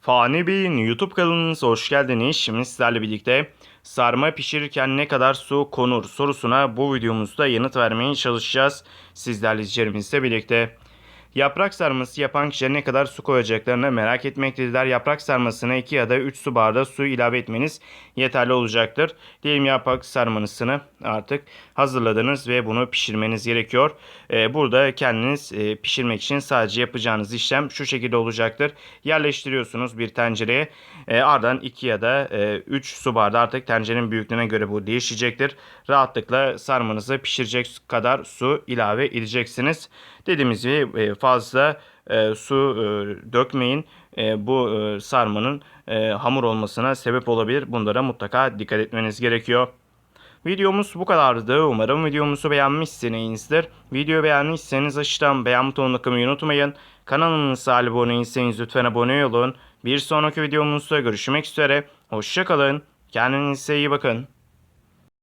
Fani Bey'in YouTube kanalınıza hoş geldiniz. Şimdi sizlerle birlikte sarma pişirirken ne kadar su konur sorusuna bu videomuzda yanıt vermeye çalışacağız. Sizlerle izleyicilerimizle birlikte. Yaprak sarması yapan kişiler ne kadar su koyacaklarını merak etmektedirler. Yaprak sarmasına 2 ya da 3 su bardağı su ilave etmeniz yeterli olacaktır. Diyelim yaprak sarmanısını artık hazırladınız ve bunu pişirmeniz gerekiyor. Ee, burada kendiniz e, pişirmek için sadece yapacağınız işlem şu şekilde olacaktır. Yerleştiriyorsunuz bir tencereye. E, ardından 2 ya da 3 su bardağı artık tencerenin büyüklüğüne göre bu değişecektir. Rahatlıkla sarmanızı pişirecek kadar su ilave edeceksiniz. Dediğimiz gibi e, fazla e, su e, dökmeyin. E, bu e, sarmanın e, hamur olmasına sebep olabilir. Bunlara mutlaka dikkat etmeniz gerekiyor. Videomuz bu kadardı. Umarım videomuzu beğenmişsinizdir. Videoyu beğendiyseniz aşağıdan beğen butonuna kılmayı unutmayın. Kanalımıza abone değilseniz lütfen abone olun. Bir sonraki videomuzda görüşmek üzere. Hoşçakalın. Kendinize iyi bakın.